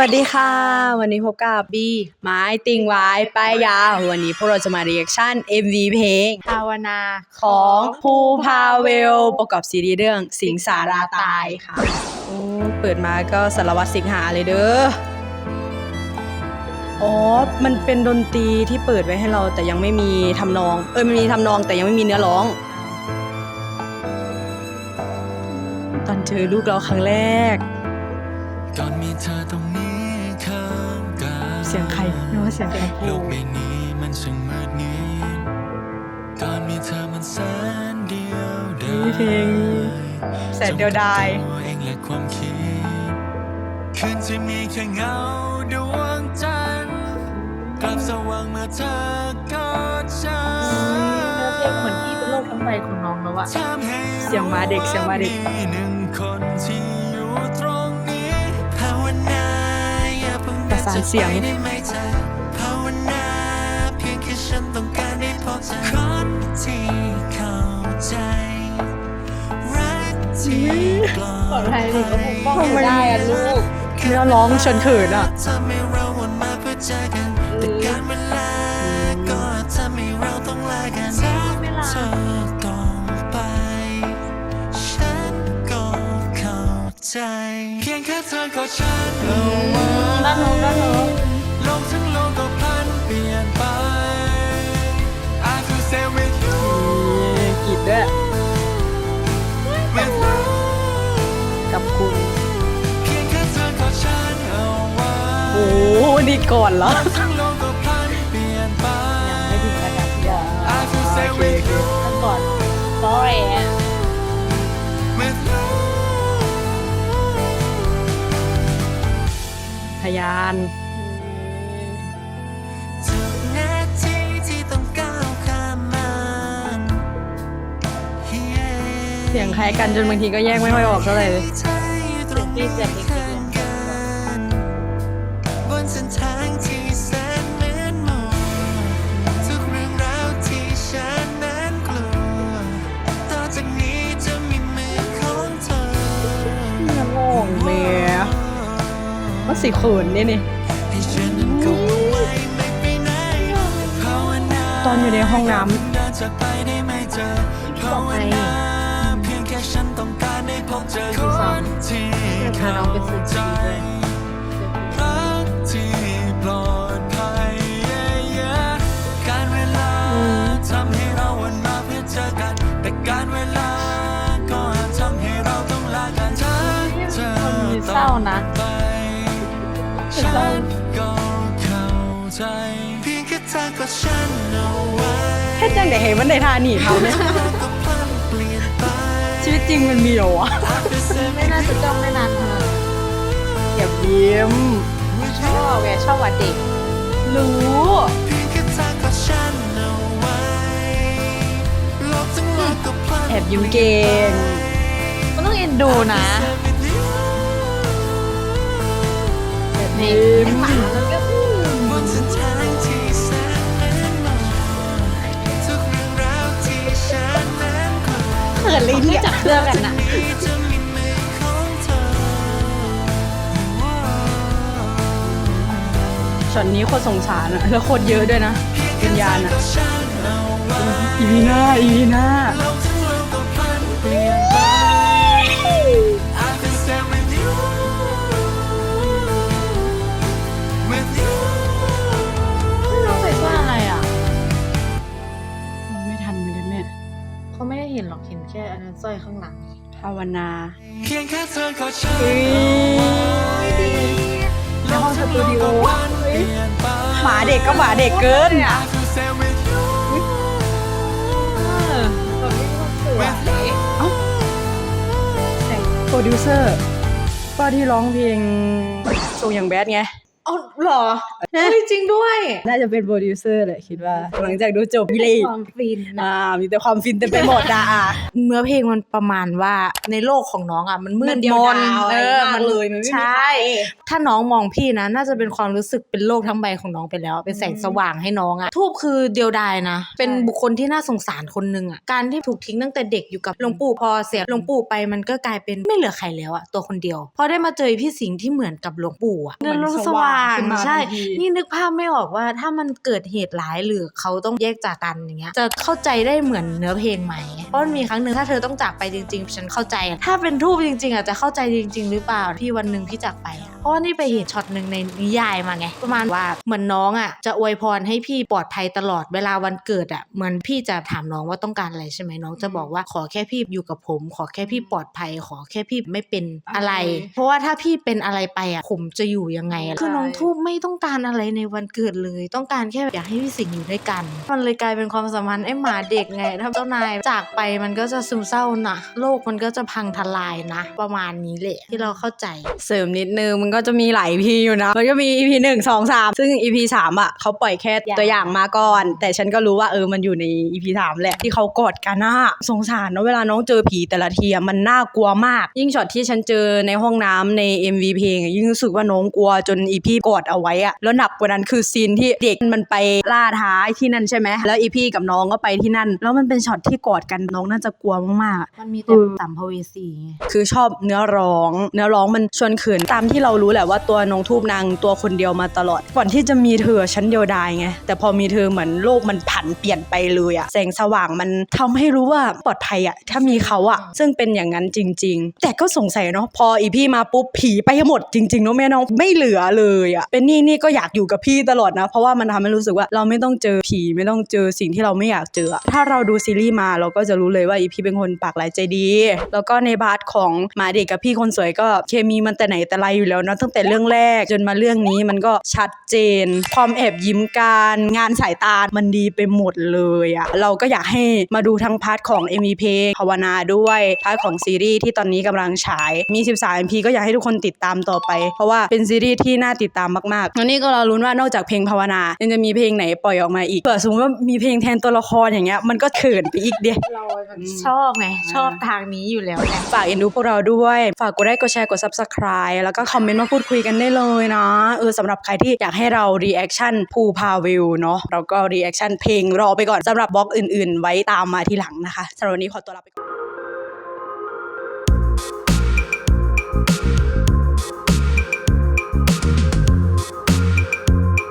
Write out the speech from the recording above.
วัสดีค่ะ วันนี้พบกับบีไม้ติงไว้ป้ายยาว วันนี้พวกเราจะมาเรียกชั่น MV เพลงภาวนาของภูพาเวล ประกอบซีรีส์เรื่องสิงสาราตายค่ะโอ้เปิดมาก็สารวัตรสิงหาเลยเด้ออ๋อ มันเป็นดนตรีที่เปิดไว้ให้เราแต่ยังไม่มีทำนอง เออมันมีทำนองแต่ยังไม่มีเนื้อร้อง ตอนเจอลูกเราครั้งแรก ก่อนมีเธอตรงนี้ข้างกายเสียงใครไม่ว่าเสียงใครโลกใบนี้มันช่างมืดมิดก่อนมีเธอมันแสนเดียวดายเพลงแสนเดียวดายตัวเองและความคิดคืนที่มีแค่เงาดวงจันทร์กลับสว่างเมื่อเธอกอดฉันเนื้อเพลงเหมือนที่เป็นโลกทั้งใบของน้องแล้วอะทำให้เสียงมาเด็กเสียงมาเด็กหนึ่งคน เพิ่งประสานเสียงได้ไหมเธอภาวนาเพียงแค่ฉันต้องการได้พบเธอคนที่เข้าใจรักที่ปลอปลอดดภัยหนูก็ปกป้องทำไมได้อะลูกเนื้อร้องชนเขินอะทำให้เราวนมาเพื่อเจอกันแต่การเวลาก็ทำให้เราต้องลากันถ้าเธอต้องไปฉันก็เข้าใจเพียงแค่เธอกอดฉันเอาไว้ ด้านโน้นด้านโน้นโลกทั้งโลกก็พลันเปลี่ยนไป I feel safe with you กรีดด้วย with you กับคุณ เพียงแค่เธอกอดฉันเอาไว้โอ้นี่ก่อนเหรอ ทั้งโลกก็พลันเปลี่ยนไปไม่ถึงระดับเดียว I feel safe with you ขั้นก่อน sorry อะ with you พยานทุกนาทีที่ต้องก้าวข้ามมันเสียงคล้ายกันจนบางทีก็แยกไม่ค่อยออกเท่าไหร่เลยเสียงที่เสียงที่ สิเขินนี่นี่ยนี่ตอนอยู่ในห้องน้ำบอกไปได้ไหมเจอภาวนาเพียงแค่ฉันต้องการได้พบเจอคนที่พาน้องไปสื่อใจดีด้วย ฉันก็เข้าใจเพียงแค่เธอก็ฉันเอาไว้แค่จังแต่เห็นมันในทาหนีเขาเนี่ยเราก็พลันเปลี่ยนไปชีวิตจริงมันมีเหรอวะไม่น่าจะจ้องไม่นานขนาดนั้นอย่ายิ้มชอบแกชอบวัดเด็กรู้เพียงแค่เธอก็ฉันเอาไว้โลกทั้งโลกก็พลันแอบยิ้มเก่งมันต้องเอ็นดูนะ นี่ยิ้มหมาแล้วก็อื้อบนเส้นทางที่แสนเหมือนหมอกทุกเรื่องราวที่ฉันนั้นกลัวเขินเลยที่จับเสื้อกันน่ะที่จะมีมือของเธอช็อตนี้โคตรสงสารอะแล้วโคตรเยอะด้วยนะวิญญาณอะก็ฉันเอาไว้อีพีหน้าอีพีหน้า นแค่อันนั้นสร้อยข้างหลังภาวนาเพียงแค่เธอกอดฉันเฮ้ยในห้องสตูดิโอหมาเด็กก็หมาเด็กเกิน I can stay with you เออตอนนี้ก็สวยเอ้าแต่งโปรดิวเซอร์ก็ที่ร้องเพลงทรงอย่างแบดไง อ๋อเหรอเฮ้ยจริงด้วยน่าจะเป็นโปรดิวเซอร์แหละคิดว่า หลังจากดูจบพี่เลยความฟินนะอ่ามีแต่ความฟินเต็มไปหมดอะอะเนื้อเพลงมันประมาณว่าในโลกของน้องอะมันมืดมันเดียมวนดาวอะไรมากเลยมันไม่มีใช่ใคร ถ้าน้องมองพี่นะน่าจะเป็นความรู้สึกเป็นโลกทั้งใบของน้องไปแล้ว เป็นแสงสว่างให้น้องอะทูบคือเดียวดายนะ เป็นบุคคลที่น่าสงสารคนหนึ่งอะการที่ถูกทิ้งตั้งแต่เด็กอยู่กับหลวงปู่พอเสียหลวงปู่ไปมันก็กลายเป็นไม่เหลือใครแล้วอะตัวคนเดียว พอได้มาเจอพี่สิงห์ที่เหมือนกับหลวงปู่อะเหมือนโลกสว่างขึ้นมาใช่ทันทีนี่นึกภาพไม่ออกว่าถ้ามันเกิดเหตุร้ายหรือเขาต้องแยกจากกันอย่างเงี้ยจะเข้าใจได้เหมือนเนื้อเพลงไหมเพ ราะมันมีครั้งหนึ่งถ้าเธอต้องจากไปจริง ๆ ฉันเข้าใจ ถ้าเป็นทูบจริง ๆอาจจะเข้าใจจริง ๆ หรือเปล่าพี่วันหนึ่งพี่จากไปอะ ราะว่านี่ไปเห็นช็อตหนึ่งในนิยายมาไง ประมาณว่าเหมือนน้องอะจะอวยพรให้พี่ปลอดภัยตลอดเวลาวันเกิดอะเหมือนพี่จะถามน้องว่าต้องการอะไรใช่ไหมน้องจะบอกว่าขอแค่พี่อยู่กับผม ขอแค่พี่ปลอดภัย ขอแค่พี่ไม่เป็นอะไร เพราะว่าถ้าพี่เป็นอะไรไปอะผมจะอยู่ยังไงอะคือน้องทูบไม่ต้องการอะไรในวันเกิดเลย ต้องการแค่อยากให้พี่สิงห์อยู่ด้วยกัน มันเลยกลายเป็นความสัมพันธ์ไอ้หมาเด็กไง ถ้าเจ้านายจากไปมันก็จะซึมเศร้านะโลกมันก็จะพังทลายนะ ประมาณนี้แหละที่เราเข้าใจเสริมนิดนึงมันก็จะมีหลาย EP อยู่นะ มันก็มี EP หนึ่งสองสามซึ่ง EP สามอะเขาปล่อยแค่ตัวอย่างมาก่อน แต่ฉันก็รู้ว่าเออมันอยู่ใน EP สามแหละที่เขากอดกันน่ะสงสารเนอะเวลาน้องเจอผีแต่ละทีอะมันน่ากลัวมาก ยิ่งช็อตที่ฉันเจอในห้องน้ำใน MV เพลงอะยิ่งรู้สึกว่าน้องกลัวจน EP กอดเอาไว้อะแล้วหนักกว่านั้นคือซีนที่เด็กมันไปล่าท้าที่นั่นใช่ไหมแล้ว EP กับน้องก็ไปที่นั่น แล้วมันเป็นช็อตที่กอดกันน้องน่าจะกลัวมากๆมันมีแต่สัมภเวสีไงคือชอบเนื้อร้อง เนื้อร้องมันชวนเขินตามที่เรารูู้้แหละว่าตัวนงทูบนางตัวคนเดียวมาตลอด ก่อนที่จะมีเธอฉันเดียวดายไง แต่พอมีเธอเหมือนโลกมันผันเปลี่ยนไปเลยอะแสงสว่างมันทำให้รู้ว่าปลอดภัยอะถ้ามีเขาอะซึ่งเป็นอย่างนั้นจริง ๆ แต่ก็สงสัยเนาะพออีพี่มาปุ๊บผีไปหมดจริงๆเนาะแม่น้องไม่เหลือเลยอะเป็นนี่นี่ก็อยากอยู่กับพี่ตลอดนะ เพราะว่ามันทำให้รู้สึกว่าเราไม่ต้องเจอผีไม่ต้องเจอสิ่งที่เราไม่อยากเจอ ถ้าเราดูซีรีส์มาเราก็จะรู้เลยว่าอีพี่เป็นคนปากหลายใจดี แล้วก็ในบาร์ของมาเด็กกับพี่คนสวยก็เคมีมันแต่ไหนแต่ไรอยู่แล้วนะตั้งแต่เรื่องแรกจนมาเรื่องนี้มันก็ชัดเจน ความแอบยิ้มการงานสายตามันดีไปหมดเลยอะเราก็อยากให้มาดูทั้งพาร์ทของ MV เพลงภาวนาด้วยพาร์ทของซีรีส์ที่ตอนนี้กำลังฉายมี 13 MP ก็อยากให้ทุกคนติดตามต่อไป เพราะว่าเป็นซีรีส์ที่น่าติดตามมากๆแล้วนี่ก็รอลุ้นว่านอกจากเพลงภาวนายังจะมีเพลงไหนปล่อยออกมาอีกเผื่อสมมติว่ามีเพลงแทนตัวละครอย่างเงี้ยมันก็เขินไปอีกเดียเราชอบไงชอบทางนี้อยู่แล้วไงฝากเอ็นดูพวกเราด้วย ฝากกดไลค์กดแชร์กด subscribe แล้วก็คอมเมนต์มาพูดคุยกันได้เลยนะเออสำหรับใครที่อยากให้เรารีแอคชั่นภูพาวิวเนาะเราก็รีแอคชั่นเพลงรอไปก่อนสำหรับบล็อกอื่นๆ ไว้ตามมาทีหลังนะคะสำหรับวันนี้ขอตัวลาไปก่อน